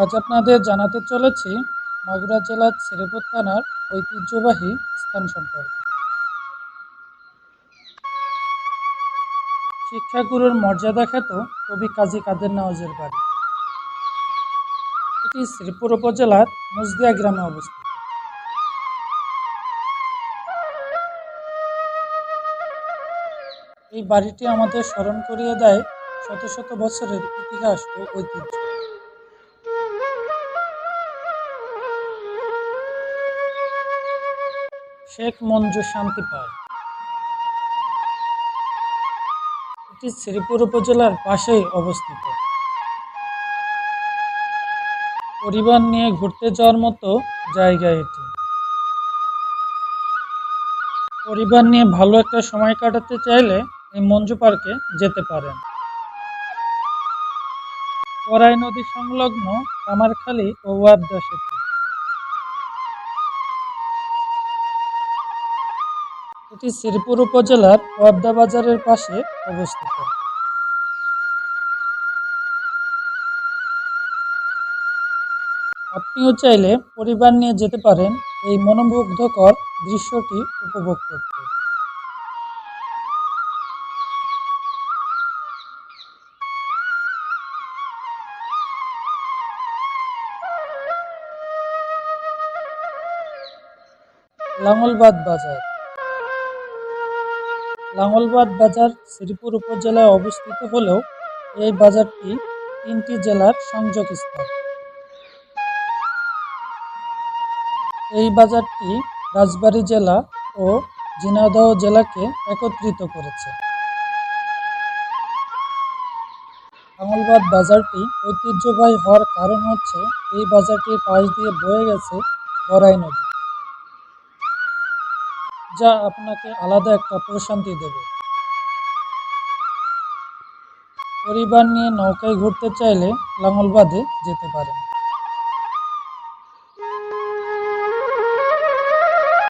আজ আপনাদের জানাতে চলেছি মাগুরা জেলার শ্রীপুর থানার ঐতিহ্যবাহী স্থান সম্পর্কে। শিক্ষাগুরুর মর্যাদা খ্যাত কবি কাজী কাদের নওয়াজের বাড়ি। এটি শ্রীপুর উপজেলার মুজদিয়া গ্রামে অবস্থিত। এই বাড়িটি আমাদের স্মরণ করিয়ে দেয় শত শত বছরের ইতিহাস ও ঐতিহ্য। শেখ মঞ্জু শান্তি পার্ক এটি শ্রীপুর উপজেলার পাশেই অবস্থিত। পরিবার নিয়ে ঘুরতে যাওয়ার মতো জায়গা এটি। পরিবার নিয়ে ভালো একটা সময় কাটাতে চাইলে এই মঞ্জু পার্কে যেতে পারেন। করাই নদী সংলগ্ন কামারখালী ও ওয়াবদা সেতু। এটি শ্রীপুর উপজেলার ওয়াবদা বাজারের পাশে অবস্থিত। আপনিও চাইলে পরিবার নিয়ে যেতে পারেন এই মনোমুগ্ধকর দৃশ্যটি উপভোগ করতে। লাঙ্গলবাদ বাজার। লাঙ্গলবাদ বাজার শ্রীপুর উপজেলায় অবস্থিত হলেও এই বাজারটি তিনটি জেলার সংযোগ সংযোগস্থল এই বাজারটি রাজবাড়ী জেলা ও ঝিনাইদহ জেলাকে একত্রিত করেছে। লাঙ্গলবাদ বাজারটি ঐতিহ্যবাহী হওয়ার কারণ হচ্ছে এই বাজারটির পাশ দিয়ে বয়ে গেছে বরাই নদী। যা আপনাকে আলাদা একটা প্রশান্তি দেবে। পরিবার নিয়ে নৌকায় ঘুরতে চাইলে লাঙলবাদে যেতে পারেন।